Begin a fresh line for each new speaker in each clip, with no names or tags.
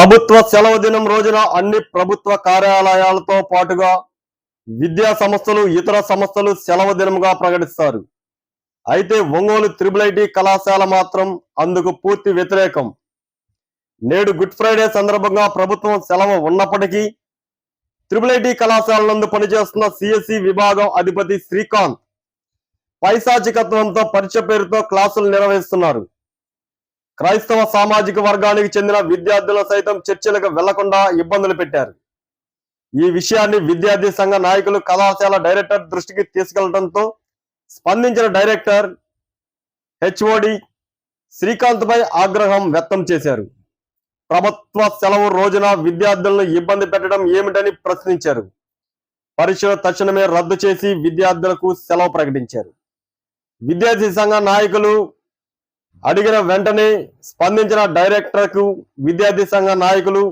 ప్రభుత్వ సెలవు దినం రోజున అన్ని ప్రభుత్వ కార్యాలయాలతో పాటుగా విద్యా సంస్థలు ఇతర సంస్థలు సెలవు దినంగా ప్రకటిస్తారు. అయితే ఒంగోలు త్రిబుల్ ఐటీ కళాశాల మాత్రం అందుకు పూర్తి వ్యతిరేకం. నేడు గుడ్ ఫ్రైడే సందర్భంగా ప్రభుత్వం సెలవు ఉన్నప్పటికీ త్రిబుల్ ఐటీ కళాశాల నందు పనిచేస్తున్న సిఎస్సి విభాగం అధిపతి శ్రీకాంత్ పైశాచికత్వంతో పరిచయ పేరుతో క్లాసులు నిర్వహిస్తున్నారు. క్రైస్తవ సామాజిక వర్గానికి చెందిన విద్యార్థులు సైతం చర్చలకు వెళ్ళకుండా ఇబ్బందులు పెట్టారు. ఈ విషయాన్ని విద్యార్థి సంఘ నాయకులు కళాశాల డైరెక్టర్ దృష్టికి తీసుకెళ్ళడంతో స్పందించిన డైరెక్టర్ హెచ్ఓడి శ్రీకాంత్ పై ఆగ్రహం వ్యక్తం చేశారు. ప్రభుత్వ సెలవు రోజున విద్యార్థులను ఇబ్బంది పెట్టడం ఏమిటని ప్రశ్నించారు. పరీక్షలు తక్షణమే రద్దు చేసి విద్యార్థులకు సెలవు ప్రకటించారు. విద్యార్థి సంఘ నాయకులు అడిగిన వెంటనే స్పందించిన డైరెక్టర్కు విద్యార్థి సంఘ నాయకులు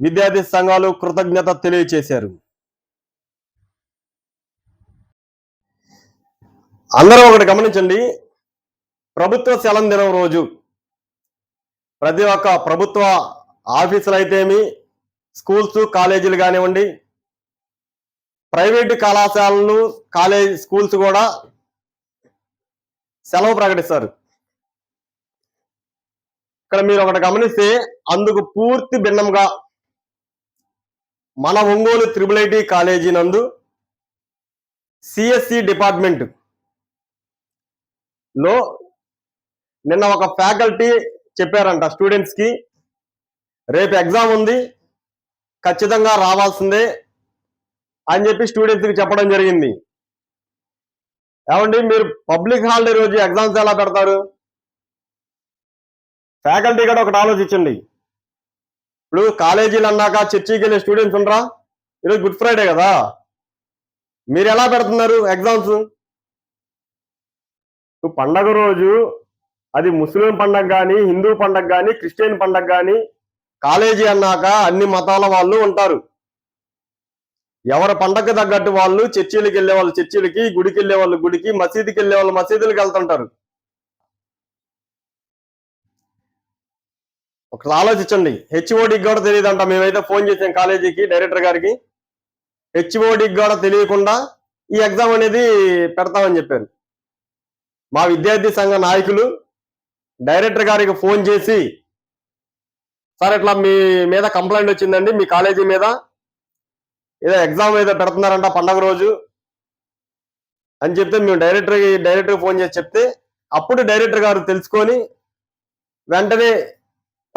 విద్యార్థి సంఘాలు కృతజ్ఞత తెలియచేశారు. అందరూ ఒకటి గమనించండి. ప్రభుత్వ సెలం దినం రోజు ప్రతి ఒక్క ప్రభుత్వ ఆఫీసులు అయితేమి స్కూల్స్ కాలేజీలు కానివ్వండి ప్రైవేటు కళాశాలలు కాలేజ్ స్కూల్స్ కూడా సెలవు ప్రకటిస్తారు. ఇక్కడ మీరు ఒకటి గమనిస్తే అందుకు పూర్తి భిన్నంగా మన ఒంగోలు త్రిబుల్ ఐటీ కాలేజీ నందు సిఎస్సి డిపార్ట్మెంట్లో నిన్న ఒక ఫ్యాకల్టీ చెప్పారంట స్టూడెంట్స్కి రేపు ఎగ్జామ్ ఉంది ఖచ్చితంగా రావాల్సిందే అని చెప్పి స్టూడెంట్స్కి చెప్పడం జరిగింది. ఏమండి మీరు పబ్లిక్ హాలిడే రోజు ఎగ్జామ్స్ ఎలా పెడతారు? ఫ్యాకల్టీ కూడా ఒకటి ఆలోచించండి ఇప్పుడు కాలేజీలు అన్నాక చర్చికి వెళ్ళే స్టూడెంట్స్ ఉండరా? ఈరోజు గుడ్ ఫ్రైడే కదా. మీరు ఎలా పెడుతున్నారు ఎగ్జామ్స్ పండగ రోజు అది ముస్లిం పండగ కానీ హిందూ పండగ కానీ క్రిస్టియన్ పండగ కానీ కాలేజీ అన్నాక అన్ని మతాల వాళ్ళు ఉంటారు. ఎవరి పండగకు తగ్గట్టు వాళ్ళు చర్చిలకు వెళ్ళే వాళ్ళు చర్చిలకి గుడికి వెళ్ళే వాళ్ళు గుడికి మసీదుకి వెళ్ళే వాళ్ళు మసీదులకు వెళ్తుంటారు. ఒకసారి ఆలోచించండి. హెచ్ఓడికి కూడా తెలియదంట. మేమైతే ఫోన్ చేసాం కాలేజీకి డైరెక్టర్ గారికి. హెచ్ఓడికి కూడా తెలియకుండా ఈ ఎగ్జామ్ అనేది పెడతామని చెప్పారు. మా విద్యార్థి సంఘ నాయకులు డైరెక్టర్ గారికి ఫోన్ చేసి సార్ ఇట్లా మీ మీద కంప్లైంట్ వచ్చిందండి. మీ కాలేజీ మీద ఏదో ఎగ్జామ్ ఏదో పెడుతున్నారంట పండగ రోజు అని చెప్తే మేము డైరెక్టర్ డైరెక్టర్ ఫోన్ చేసి చెప్తే అప్పుడు డైరెక్టర్ గారు తెలుసుకొని వెంటనే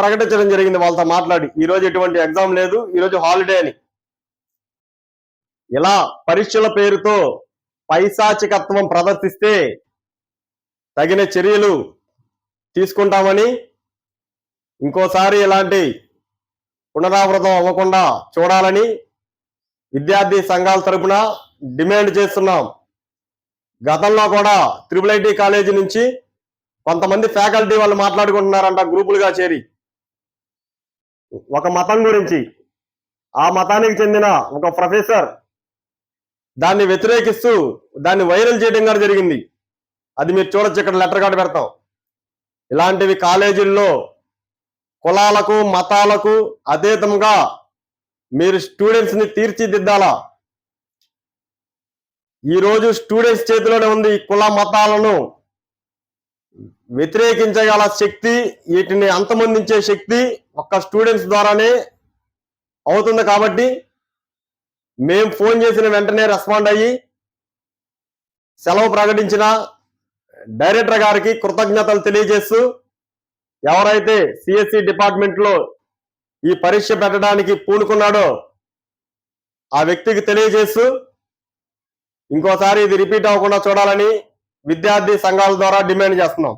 ప్రకటించడం జరిగింది. వాళ్ళతో మాట్లాడి ఈ రోజు ఎటువంటి ఎగ్జామ్ లేదు ఈ రోజు హాలిడే అని. ఇలా పరీక్షల పేరుతో పైశాచికత్వం ప్రదర్శిస్తే తగిన చర్యలు తీసుకుంటామని ఇంకోసారి ఇలాంటి పునరావృతం అవ్వకుండా చూడాలని విద్యార్థి సంఘాల తరపున డిమాండ్ చేస్తున్నాం. గతంలో కూడా త్రిపుల్ ఐటీ కాలేజీ నుంచి కొంతమంది ఫ్యాకల్టీ వాళ్ళు మాట్లాడుకుంటున్నారంట గ్రూపులుగా చేరి. ఒక మతం గురించి. ఆ మతానికి చెందిన ఒక ప్రొఫెసర్ దాన్ని వ్యతిరేకిస్తూ దాన్ని వైరల్ చేయడం కూడా జరిగింది. అది మీరు చూడొచ్చు ఇక్కడ లెటర్ కార్డు పెడతాం. ఇలాంటివి కాలేజీల్లో కులాలకు మతాలకు అతీతంగా మీరు స్టూడెంట్స్ని తీర్చిదిద్దాలా? ఈరోజు స్టూడెంట్స్ చేతిలోనే ఉంది కుల మతాలను. వ్యతిరేకించగల శక్తి వీటిని అంతమొందించే శక్తి ఒక్క స్టూడెంట్స్ ద్వారానే అవుతుంది కాబట్టి మేం ఫోన్ చేసిన వెంటనే రెస్పాండ్ అయ్యి సెలవు ప్రకటించిన డైరెక్టర్ గారికి కృతజ్ఞతలు తెలియజేస్తూ ఎవరైతే సిఎస్సి డిపార్ట్మెంట్లో ఈ పరీక్ష పెట్టడానికి పూనుకున్నాడో ఆ వ్యక్తికి తెలియజేస్తూ ఇంకోసారి ఇది రిపీట్ అవ్వకుండా చూడాలని విద్యార్థి సంఘాల ద్వారా డిమాండ్ చేస్తున్నాం.